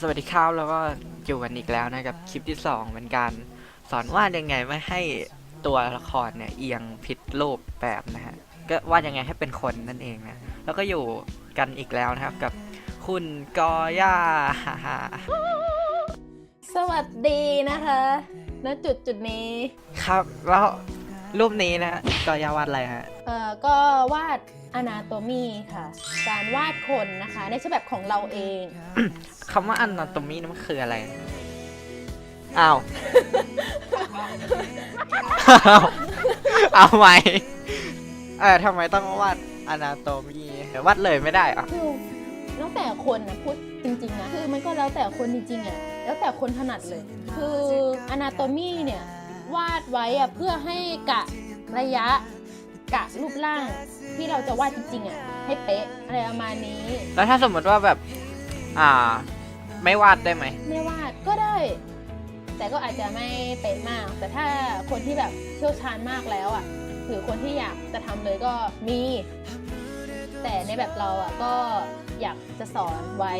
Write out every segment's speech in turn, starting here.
สวัสดีครับแล้วก็อยู่กันอีกแล้วนะกับคลิปที่สองเป็นการสอนวาดยังไงไม่ให้ตัวละครเนี่ยเอียงผิดรูปแบบนะฮะ ก็วาดยังไงให้เป็นคนนั่นเองนะ แล้วก็อยู่กันอีกแล้วนะครับกับคุณกอย่าฮ่าฮ่าสวัสดีนะคะณจุดจุดนี้ ครับ แล้วรูปนี้นะกอย่าวาดอะไรฮะ เอ่อ ก็วาดอนาโตมีค่ะ การวาดคนนะคะ ในฉบับของเราเอง คำว่าอันนาโตมีนี่มันคืออะไร อ้าวอ้าวเอาไหม เออทำไมต้องวาดอนาโตมีวาดเลยไม่ได้เหรอคือแล้วแต่คนนะพูดจริงๆนะคือมันก็แล้วแต่คนจริงๆอะแล้วแต่คนถนัดเลย คืออนาโตมีเนี่ยวาดไว้อะเพื่อให้กะระยะกะรูปร่างที่เราจะวาดจริงๆอะให้เป๊ะอะไรประมาณนี้ แล้วถ้าสมมติว่าแบบอ่า ไม่วาดได้ไหมไม่วาดก็ได้ แต่ก็อาจจะไม่เป๊ะมาก แต่ถ้าคนที่แบบเชี่ยวชาญมากแล้วอะ หรือคนที่อยากจะทำเลยก็มี แต่ในแบบเราอะก็อยากจะสอนไว้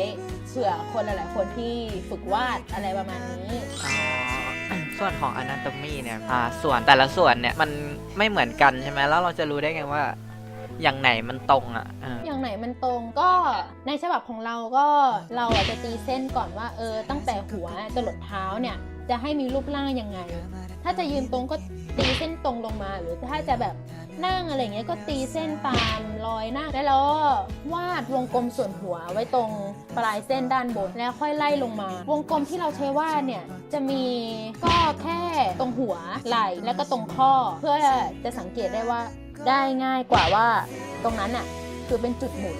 เผื่อคนหลายๆคนที่ฝึกวาดอะไรประมาณนี้ส่วนของอนาโตมีเนี่ยอ่าส่วนแต่ละส่วนเนี่ยมันไม่เหมือนกันใช่ไหมแล้วเราจะรู้ได้ไงว่า อย่างไหนมันตรงอะเอออย่างไหนมันตรงก็ในฉบับของเราก็เราอะจะตีเส้นก่อนว่าเออตั้งแต่หัวจรดเท้าเนี่ย จะให้มีรูปร่างยังไง ถ้าจะยืนตรงก็ตีเส้นตรงลงมาหรือถ้าจะแบบนั่งอะไรเงี้ยก็ตีเส้นตามรอยหน้าแล้วเราก็วาดวงกลมส่วนหัวไว้ตรงปลายเส้นด้านบนแล้วค่อยไล่ลงมา วงกลมที่เราใช้วาดเนี่ยจะมีก็แค่ตรงหัวไหล่แล้วก็ตรงข้อ เพื่อจะสังเกตได้ว่า ได้ง่ายกว่าว่าตรงนั้นอะคือเป็นจุดหมุน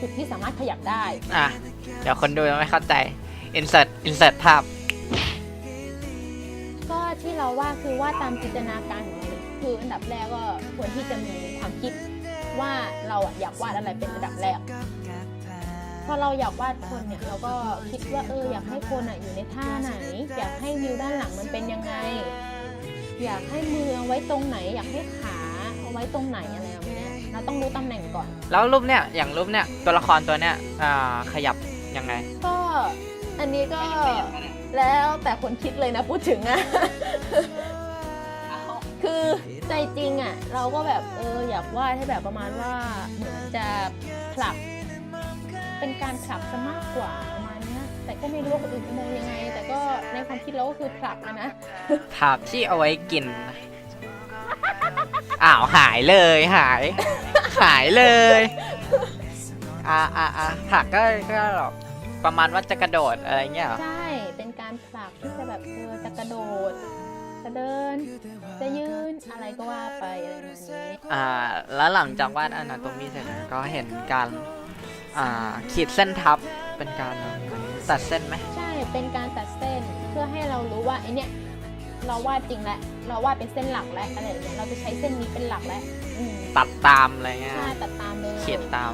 จุดที่สามารถขยับได้ อะ เดี๋ยวคนดูยังไม่เข้าใจ insert insert ภาพ ก็ที่เราว่าคือว่าตามจินตนาการของเราเลยคืออันดับแรกก็ควรที่จะมีความคิดว่าเราอะอยากวาดอะไรเป็นอันดับแรก พอเราอยากวาดคนเนี่ยเราก็คิดว่าเอออยากให้คนอะอยู่ในท่าไหน อยากให้วิวด้านหลังมันเป็นยังไง อยากให้มือเอาไว้ตรงไหน อยากให้ขาเอา ไว้ตรงไหนอะไรแบบเนี้ยเราต้องรู้ตำแหน่งก่อน แล้วรูปเนี่ยอย่างรูปเนี่ยตัวละครตัวเนี้ยอ่าขยับยังไง ก็อันนี้ก็แล้วแต่คนคิดเลยนะพูดถึงอะ คือใจจริงอะเราก็แบบเอออยากวาดให้แบบประมาณว่าเหมือนจะผลัก เป็นการผลักซะมากกว่าประมาณเนี้ยแต่ก็ไม่รู้ว่าคนอื่นจะมองยังไง แต่ก็ในความคิดเราก็คือผลักนะนะผักที่เอาไว้กิน อ้าวหายเลยหาย หายเลยอ่าอ่าอ่าผักก็ก็แบบประมาณว่าจะกระโดดอะไรเงี้ยเหรอใช่ เป็นการผลักที่จะแบบเออจะกระโดด จะเดิน จะยืนอะไรก็ว่าไปอะไรแบบนี้อ่า แล้วหลังจากวาดอนาโตมีเสร็จก็เห็นการอ่าขีดเส้นทับเป็นการตัดเส้นไหมใช่ เป็นการตัดเส้นเพื่อให้เรารู้ว่าไอเนี้ย เราวาดจริงแล้วเราวาดเป็นเส้นหลักแล้วอะไรอย่างเงี้ยเราจะใช้เส้นนี้เป็นหลักแล้วอืมตัดตามอะไรเงี้ยใช่ตัดตามเลยขีดตาม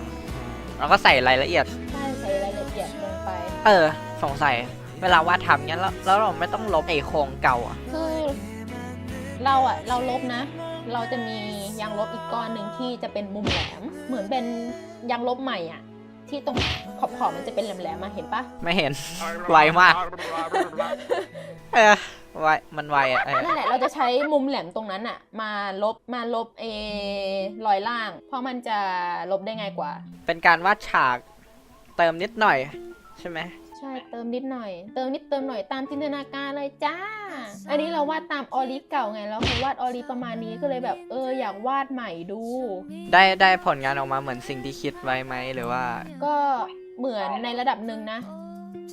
แล้วก็ใส่รายละเอียด ใช่ใส่รายละเอียดลงไป เออ สงสัย เวลาวาดทำเงี้ยแล้วแล้วเราไม่ต้องลบไอ้โครงเก่าอะ คือเราอะเราลบนะ เราจะมียางลบอีกก้อนหนึ่งที่จะเป็นมุมแหลม เหมือนเป็นยางลบใหม่อะที่ตรงขอบขอบๆมันจะเป็นแหลมๆมาเห็นปะไม่เห็น ไวมาก เออ ไวมันไวอะเออนั่นแหละเราจะใช้มุมแหลมตรงนั้นอะมาลบมาลบเอรอยล่าง เพราะมันจะลบได้ง่ายกว่า เป็นการวาดฉากเติมนิดหน่อย ใช่ไหมใช่เติมนิดหน่อย เติมนิดเติมหน่อยตามจินตนาการเลยจ้า อันนี้เราวาดตามออริเก่าไงเราเคยวาดออริประมาณนี้ก็เลยแบบเอออยากวาดใหม่ดู ได้ได้ผลงานออกมาเหมือนสิ่งที่คิดไว้ไหมหรือว่า ก็เหมือนในระดับหนึ่งนะ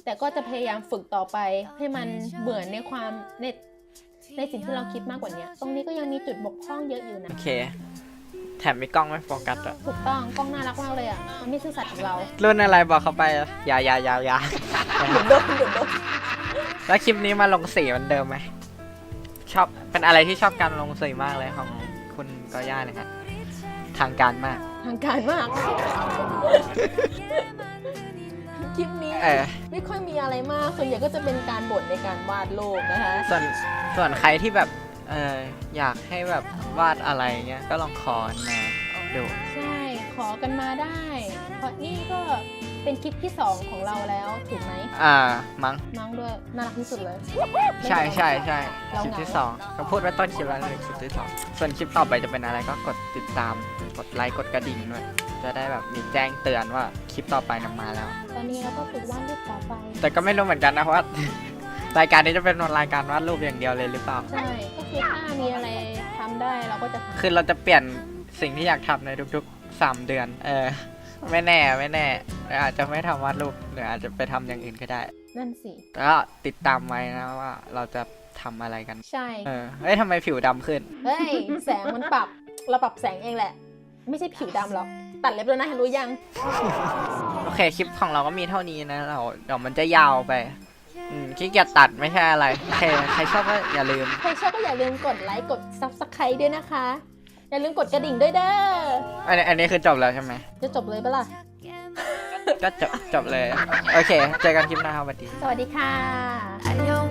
แต่ก็จะพยายามฝึกต่อไปให้มันเหมือนในความในในสิ่งที่เราคิดมากกว่านี้ตรงนี้ก็ยังมีจุดบกพร่องเยอะอยู่นะ โอเค แถมมีกล้องไม่โฟกัสอะถูกต้องกล้องน่ารักมากเลยอะ มันไม่ซื่อสัตย์กับเรารุ่นอะไรบอกเขาไปอะอย่าอย่าอย่าอย่าหยุดดมหยุดดมแล้วคลิปนี้มาลงสีเหมือนเดิมไหมชอบเป็นอะไรที่ชอบการลงสีมากเลยของคุณกอย่าเลยครับถางการมาก ทางการมาก คลิปนี้เออ ไม่ค่อยมีอะไรมาก ส่วนใหญ่ก็จะเป็นการบ่นในการวาดโลกนะคะ ส่วนส่วนใครที่แบบเอออยากให้แบบวาดอะไรเงี้ยก็ลองคอมาดู ใช่ ขอกันมาได้เพราะนี่ก็ เป็นคลิปที่ 2 ของเราแล้วถูกไหมอ่ามั้งน้องด้วยน่ารักที่สุดเลย ใช่ใช่ใช่เราคลิปเหงาที่สองก็พูดไว้ต้นคลิปแล้วเลยคลิปที่สองส่วนคลิปต่อไปจะเป็นอะไรก็กดติดตามกดไลค์กดกระดิ่งด้วยจะได้แบบมีแจ้งเตือนว่าคลิปต่อไปนำมาแล้ว ตอนนี้เราก็ฝึกวาดรูปต่อไป แต่ก็ไม่รู้เหมือนกันนะว่ารายการนี้จะเป็นรายการวาดรูปอย่างเดียวเลยหรือเปล่าใช่ก็คือถ้ามีอะไรทำได้เราก็จะทคือเราจะเปลี่ยนสิ่งที่อยากทำในทุกๆ 3 เดือนเออ ไม่แน่ไม่แน่ อาจจะไม่ทำวาดรูปหรืออาจจะไปทำอย่างอื่นก็ได้ำนั่นสิแล้วติดตามไว้นะว่าเราจะทำอะไรกัน ใช่ เออเฮ้ยทำไมผิวดำขึ้น เฮ้ย แสงมันปรับ เราปรับแสงเองแหละ ไม่ใช่ผิวดำหรอก ตัดเล็บแล้วนะรู้ยัง โอเคคลิปของเราก็มีเท่านี้นะเราเดี๋ยวมันจะยาวไปอืมขี้เกียจตัดไม่ใช่อะไรโอเคใครชอบก็อย่าลืม ใครชอบก็อย่าลืมกดไลค์ กด subscribe ด้วยนะคะ อย่าลืมกดกระดิ่งด้วยเด้ออันนี้อันนี้คือจบแล้วใช่ไหมจะจบเลยปะล่ะก็จบจบเลย โอเค เจอกันคลิปหน้าครับสวัสดี สวัสดีค่ะ I know